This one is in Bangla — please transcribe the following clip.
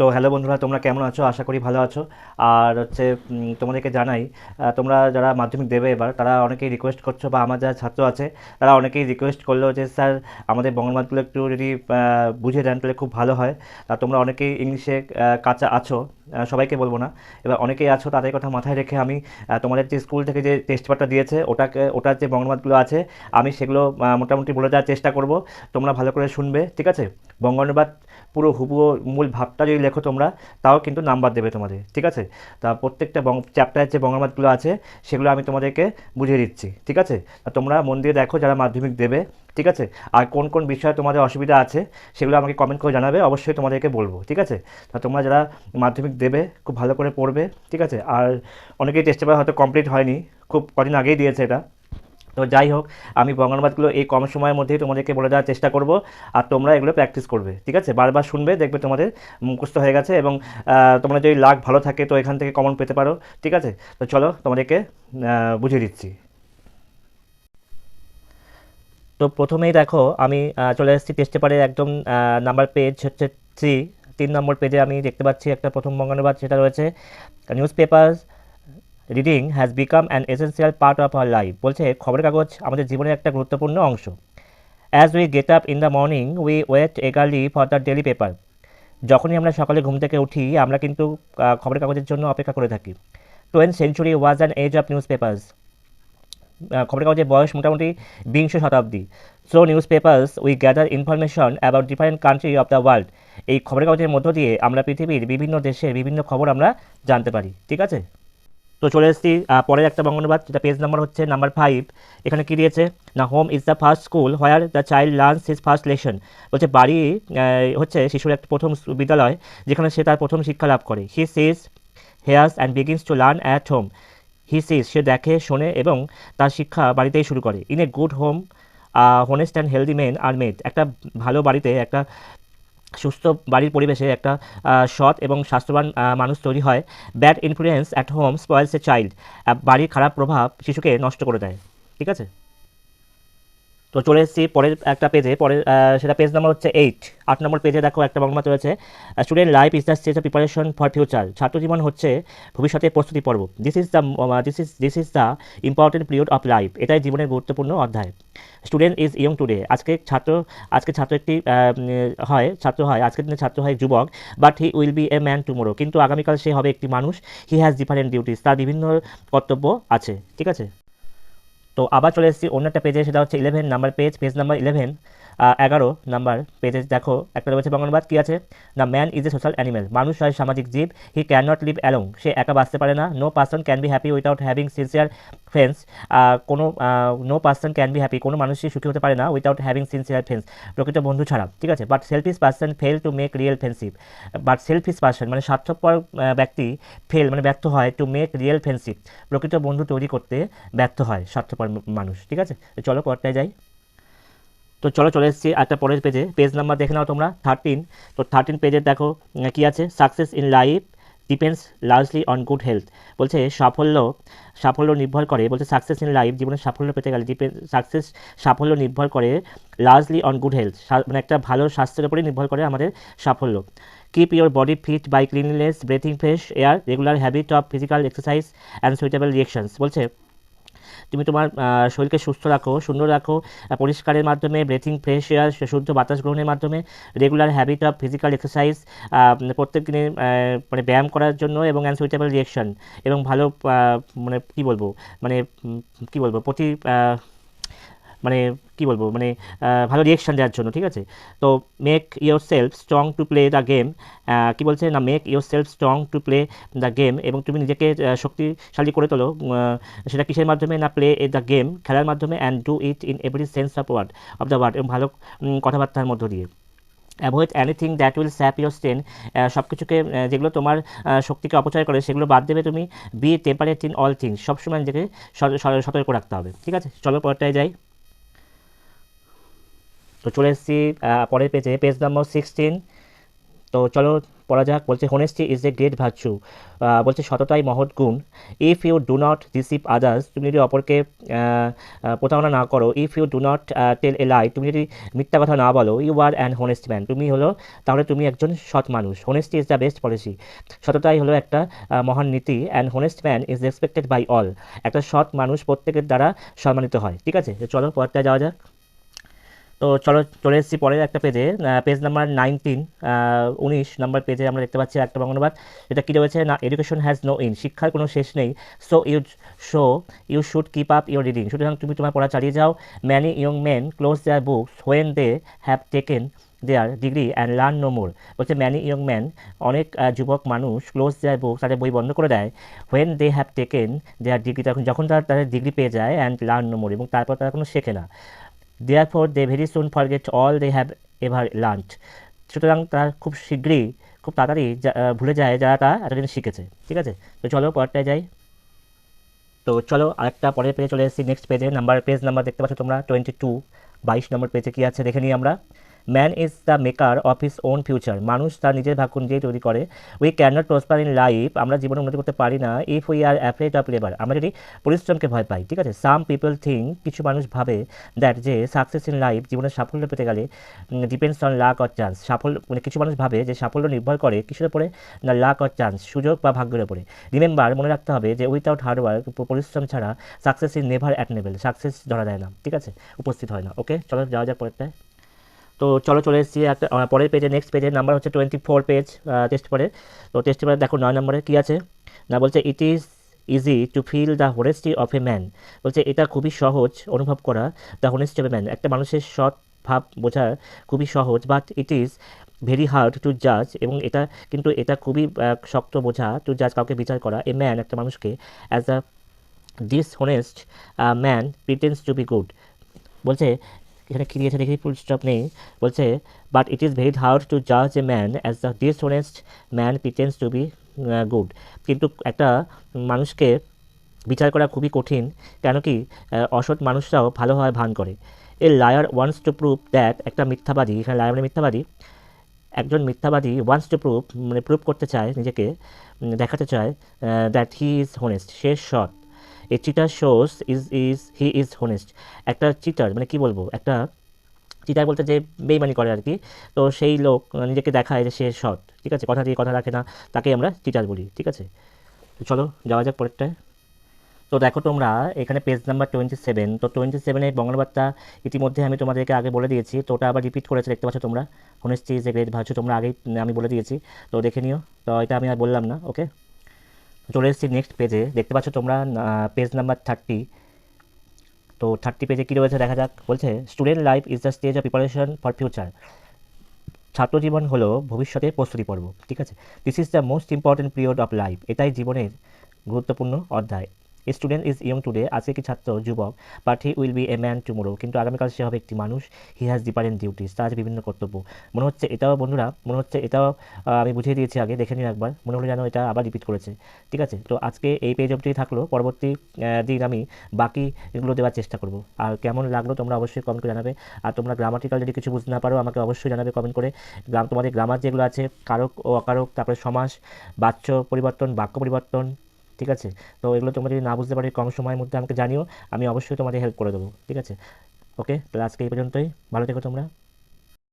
তো হ্যালো বন্ধুরা, তোমরা কেমন আছো? আশা করি ভালো আছো। আর হচ্ছে তোমাদেরকে জানাই তোমরা যারা মাধ্যমিক দেবে এবার, তারা অনেকেই রিকোয়েস্ট করছ বা আমার যারা ছাত্র আছে, তারা অনেকেই রিকোয়েস্ট করল যে, স্যার, আমাদের বঙ্গমাতগুলো একটু যদি বুঝিয়ে দেন, তাহলে খুব ভালো হয়। তা তোমরা অনেকেই ইংলিশে কাঁচা আছো সবাইকে বলব না। এবার অনেকেই আছো, তাদের কথা মাথায় রেখে আমি তোমাদের যে স্কুল থেকে যে টেস্ট পেপারটা দিয়েছে, ওটাকে, ওটার যে বঙ্গমাতগুলো আছে, আমি সেগুলো মোটামুটি বলে দেওয়ার চেষ্টা করব। তোমরা ভালো করে শুনবে, ঠিক আছে? বঙ্গানুবাদ পুরো হুবহু মূল ভাবটা যদি লেখো তোমরা, তাও কিন্তু নাম্বার দেবে তোমাদের, ঠিক আছে? তা প্রত্যেকটা বং, চ্যাপ্টারের যে বঙ্গমাতগুলো আছে, সেগুলো আমি তোমাদেরকে বুঝিয়ে দিচ্ছি, ঠিক আছে? তোমরা মন দিয়ে দেখো যারা মাধ্যমিক দেবে, ঠিক আছে? আর কোন কোন বিষয়ে তোমাদের অসুবিধা আছে, সেগুলো আমাকে কমেন্ট করে জানাবে, অবশ্যই তোমাদেরকে বলব, ঠিক আছে? তা তোমরা যারা মাধ্যমিক দেবে, খুব ভালো করে পড়বে, ঠিক আছে? আর অনেকেই টেস্ট পেপার হয়তো কমপ্লিট হয়নি, খুব কদিন আগেই দিয়েছে এটা তো যাই হোক, আমি বঙ্গানুবাদগুলো এই কম সময়ের মধ্যেই তোমাদেরকে বলে দেওয়ার চেষ্টা করব আর তোমরা এগুলো প্র্যাকটিস করবে, ঠিক আছে? বারবার শুনবে, দেখবে তোমাদের মুখস্থ হয়ে গেছে এবং তোমরা যদি লাগ ভালো থাকে তো এখান থেকে কমন পেতে পারো, ঠিক আছে? তো চলো তোমাদেরকে বুঝিয়ে দিচ্ছি। তো প্রথমেই দেখো, আমি চলে এসেছি টেস্ট পেপারে একদম নাম্বার পেজ হচ্ছে থ্রি তিন নম্বর পেজে আমি দেখতে পাচ্ছি একটা প্রথম বঙ্গানুবাদ, সেটা রয়েছে newspaper reading has become an essential part of our life বলছে খবরের কাগজ আমাদের জীবনের একটা গুরুত্বপূর্ণ অংশ। As we get up in the morning we wait eagerly for the daily paper যখনই আমরা সকালে ঘুম থেকে উঠি, আমরা কিন্তু খবরের কাগজের জন্য অপেক্ষা করে থাকি। Twentieth century was an age of newspapers খবরের কাগজের বয়স মোটামুটি বিংশ শতাব্দী। So newspapers we gather information about different country of the world এই খবরের কাগজের মধ্য দিয়ে আমরা পৃথিবীর বিভিন্ন দেশের বিভিন্ন খবর আমরা জানতে পারি। ঠিক আছে? তো চলে এসেছি পরের একটা বঙ্গানুবাদ, যেটা পেজ নাম্বার হচ্ছে নাম্বার ফাইভ এখানে কি দিয়েছে? না home is the first school where the child learns his first lesson বলছে, বাড়ি হচ্ছে শিশুর একটা প্রথম বিদ্যালয়, যেখানে সে তার প্রথম শিক্ষা লাভ করে। He sees hears and begins to learn at home he sees সে দেখে, শোনে এবং তার শিক্ষা বাড়িতেই শুরু করে। In a good home honest and healthy men are made একটা ভালো বাড়িতে একটা সুস্থ বাড়ির পরিবেশে একটা সৎ এবং স্বাস্থ্যবান মানুষ তৈরি হয়। Bad influence at home spoils a child বাড়ির খারাপ প্রভাব শিশুকে নষ্ট করে দেয়। ঠিক আছে? তো চলে এসেছি পরের একটা পেজে পরের সেটা পেজ নাম্বার হচ্ছে এইট আট নম্বর পেজে দেখো একটা বর্ণনা রয়েছে। Student life is the stage of preparation for future ছাত্র জীবন হচ্ছে ভবিষ্যতের প্রস্তুতি পর্ব। This is the this is this is the important period of life এটাই জীবনের গুরুত্বপূর্ণ অধ্যায়। স্টুডেন্ট ইজ ইয়ং টুডে আজকে ছাত্র আজকে ছাত্র একটি হয়, ছাত্র হয়, আজকের দিনে ছাত্র হয় যুবক but he will be a man tomorrow কিন্তু আগামীকাল সে হবে একটি মানুষ। হি হ্যাজ ডিফারেন্ট ডিউটিস তার বিভিন্ন কর্তব্য আছে। ঠিক আছে? তো আবার চলে এসেছি অন্য একটা পেজে সেটা হচ্ছে eleven number page page number eleven এগারো নাম্বার পেজে দেখো, একটা রয়েছে বঙ্গনুবাদ কী আছে? The man is a social animal মানুষ হয় সামাজিক জীব। He can not live alone সে একা বাঁচতে পারে না। No person can be happy without having sincere friends কোনো no person can be happy কোনো মানুষই সুখী হতে পারে না উইথাউট হ্যাভিং সিনসিয়ার ফ্রেন্ডস প্রকৃত বন্ধু ছাড়া। ঠিক আছে? But selfish person fail to make real friendship but selfish person মানে স্বার্থপর ব্যক্তি ফেল মানে ব্যর্থ হয় টু মেক রিয়েল ফ্রেন্ডশিপ প্রকৃত বন্ধু তৈরি করতে ব্যর্থ হয় স্বার্থপর মানুষ। ঠিক আছে? চলো পরটায় যাই। তো চলো চলে এসেছি একটা পরের পেজে পেজ নাম্বার দেখে নাও তোমরা থার্টিন তো থার্টিন পেজে দেখো কি আছে? Success in life depends largely on good health বলছে, সাফল্য সাফল্য নির্ভর করে, বলছে সাকসেস ইন লাইফ জীবনে সাফল্য পেতে গেলে ডিপেন্ড সাকসেস সাফল্য নির্ভর করে লার্জলি অন গুড হেলথ মানে একটা ভালো স্বাস্থ্যের উপরেই নির্ভর করে আমাদের সাফল্য। Keep your body fit by cleanliness breathing fresh air regular habit of physical exercise and suitable reactions বলছে তুমি তোমার শরীরকে সুস্থ রাখো, সুন্দর রাখো পরিষ্কারের মাধ্যমে ব্রেথিং ফ্রেশ এয়ার শুদ্ধ বাতাস গ্রহণের মাধ্যমে regular habit of physical exercise প্রত্যেক দিনে মানে ব্যায়াম করার জন্য এবং অ্যান্ড সুইটেবল রিয়েকশন এবং ভালো মানে কী বলব মানে কি বলব, প্রতি মানে কী বলব মানে ভালো রিয়েকশন দেওয়ার জন্য, ঠিক আছে? তো make yourself strong to play the game কী বলছে? না make yourself strong to play the game এবং তুমি নিজেকে শক্তিশালী করে তোলো সেটা কিসের মাধ্যমে? না প্লে এ দ্য গেম খেলার মাধ্যমে and do it in every sense of word of the word এবং ভালো কথাবার্তার মধ্য দিয়ে। Avoid anything that will sap your stain সব কিছুকে যেগুলো তোমার শক্তিকে অপচয় করে, সেগুলো বাদ দেবে তুমি। Be temperate in all things সবসময় নিজেকে সতর্ক রাখতে হবে, ঠিক আছে? চলো পরটায় যাই। তো চলে এসেছি পরের পেজে পেজ নাম্বার সিক্সটিন তো চলো, পড়া যাক, বলছে honesty is a great virtue বলছে, সততাই মহৎ গুণ। If you do not receive others তুমি যদি অপরকে প্রতারণা না করো if you do not tell a lie তুমি যদি মিথ্যা কথা না বলো you are an honest man তুমি হলো, তাহলে তুমি একজন সৎ মানুষ। Honesty is the best policy সততাই হলো একটা মহান নীতি and honest man is respected by all একটা সৎ মানুষ প্রত্যেকের দ্বারা সম্মানিত হয়। ঠিক আছে? চলো পরটা যাওয়া যাক। তো চলো, চলে এসেছি পরের একটা পেজে পেজ নাম্বার নাইনটিন উনিশ নাম্বার পেজে আমরা দেখতে পাচ্ছি একটা বঙ্গনুবাদ এটা কী রয়েছে? না এডুকেশন হ্যাজ নো ইন শিক্ষার কোনো শেষ নেই। So you so you should keep up your reading সুতরাং তুমি তোমার পড়া চালিয়ে যাও। Many young men close their books when they have taken their degree and learn no more বলছে ম্যানি ইয়ং ম্যান অনেক যুবক মানুষ ক্লোজ দেয়ার বুক তাদের বই বন্ধ করে দেয়। When they have taken their degree তখন, যখন তারা তাদের ডিগ্রি পেয়ে যায় অ্যান্ড লার্ন নো মোর এবং তারপর তারা কোনো শেখে না। Therefore they very soon forget all they have ever learn সুতরাং তারা খুব শীঘ্রই, খুব তাড়াতাড়ি ভুলে যায় যারা তারা এতদিন শিখেছে, ঠিক আছে? তো চলো পরটায় যাই। তো চলো আরেকটা পরের পেজে চলে এসেছি। নেক্সট পেজে নাম্বার পেজ নাম্বার দেখতে পাচ্ছ তোমরা টোয়েন্টি টু বাইশ নম্বর পেজে কী আছে দেখে নিই আমরা। Man is the maker of his own future মানুষ তার নিজের ভাগ্য নিজেই তৈরি করে। We can not prosper in life আমরা জীবনে উন্নতি করতে পারি না। If we are afraid of labour আমরা যদি পরিশ্রমকে ভয় পাই, ঠিক আছে? সাম পিপল থিঙ্ক কিছু মানুষ ভাবে দ্যাট যে সাকসেস ইন লাইফ জীবনের সাফল্য পেতে গেলে depends on luck or chance সাফল্য মানে কিছু মানুষ ভাবে যে সাফল্য নির্ভর করে কিসের উপরে? না লাক অর চান্স সুযোগ বা ভাগ্যের উপরে। রিমেম্বার মনে রাখতে হবে যে উইথাউট হার্ডওয়ার্ক পরিশ্রম ছাড়া success is never attainable success ধরা দেয় না, ঠিক আছে? উপস্থিত হয় না ওকে চলো, যাওয়া যাক পরেরটায়। তো চলো চলে এসেছি একটা পরের পেজে নেক্সট পেজের নাম্বার হচ্ছে টোয়েন্টি ফোর পেজ টেস্ট পরে তো টেস্ট পরে দেখো নয় নম্বরে কী আছে? না, বলছে it is easy to feel the honesty of a man বলছে, এটা খুবই সহজ অনুভব করা the honesty of a man একটা মানুষের সৎ ভাব বোঝা খুবই সহজ but it is very hard to জাজ এবং এটা কিন্তু এটা খুবই শক্ত বোঝা টু জাজ কাউকে বিচার করা। এ ম্যান একটা মানুষকে as a dishonest man pretends to be good বলছে এখানে কী দিয়েছে দেখি ফুল স্টপ নেই। বলছে but it is very hard to জাজ a man as the dishonest man pretends to be good কিন্তু একটা মানুষকে বিচার করা খুবই কঠিন, কেন কি অসৎ মানুষরাও ভালো হয় ভান করে। A liar wants to prove that একটা মিথ্যাবাদী, এখানে লায়ার মানে মিথ্যাবাদী, একজন মিথ্যাবাদী ওয়ান্স টু প্রুভ মানে প্রুভ করতে চায়, নিজেকে দেখাতে চায় দ্যাট হি ইজ হোনেস্ট সে সৎ। A cheater shows is is he is honest একটা চিটার মানে কি বলব? একটা চিটার বলতে যে বেইমানি করে আর কি। তো সেই লোক নিজেকে দেখায় যে সে সৎ, ঠিক আছে? কথা দিয়ে কথা রাখে না, তাকে আমরা চিটার বলি, ঠিক আছে? তো চলো, যাওয়া যাক পরেরটায় তো দেখো তোমরা, এখানে পেজ নাম্বার টোয়েন্টি সেভেন তো টোয়েন্টি সেভেনের বঙ্গবার্তা ইতিমধ্যে আমি তোমাদেরকে আগে বলে দিয়েছি। তো ওটা আবার রিপিট করেছে, দেখতে পাচ্ছ তোমরা? হোনেস্টি এ গ্রেট ভার্চু তোমরা আগেই, আমি বলে দিয়েছি। তো দেখে নিও। তো এটা আমি আর বললাম না ওকে চলে এসেছি নেক্সট পেজে দেখতে পাচ্ছ তোমরা পেজ নাম্বার থার্টি তো থার্টি পেজে কী রয়েছে দেখা যাক। বলছে student life is the stage of preparation for future ছাত্র জীবন হলো ভবিষ্যতের প্রস্তুতি পর্ব, ঠিক আছে? This is the most important period of life এটাই জীবনের গুরুত্বপূর্ণ অধ্যায়। স্টুডেন্ট ইজ ইয়ং টুডে আজকে কি ছাত্র, যুবক but he will be a man tomorrow কিন্তু আগামীকাল সে হবে একটি মানুষ হি হ্যাজ ডিফারেন্ট ডিউটিস তার বিভিন্ন কর্তব্য। মনে হচ্ছে এটাও বন্ধুরা, মনে হচ্ছে এটাও আমি বুঝিয়ে দিয়েছি আগে, দেখে নিন একবার, মনে হলো যেন এটা আবার রিপিট করেছে। ঠিক আছে? তো আজকে এই পেজ অবধি থাকল, পরবর্তী দিন আমি বাকি এগুলো দেওয়ার চেষ্টা করব। আর কেমন লাগল তোমরা অবশ্যই কমেন্ট করে জানাবে। আর তোমরা গ্রামাটিক্যাল যদি কিছু বুঝতে না পারো, আমাকে অবশ্যই জানাবে কমেন্ট করে। গ্রাম, তোমাদের গ্রামার যেগুলো আছে, কারক ও অকারক, তারপরে সমাস, বাচ্য পরিবর্তন, বাক্য পরিবর্তন ঠিক আছে? তো এগুলো তোমরা যদি না বুঝতে পারি, কম সময়ের মধ্যে আমাকে জানিও, আমি অবশ্যই তোমাদের হেল্প করে দেবো, ঠিক আছে? ওকে তাহলে আজকে এই পর্যন্তই। ভালো থেকো তোমরা।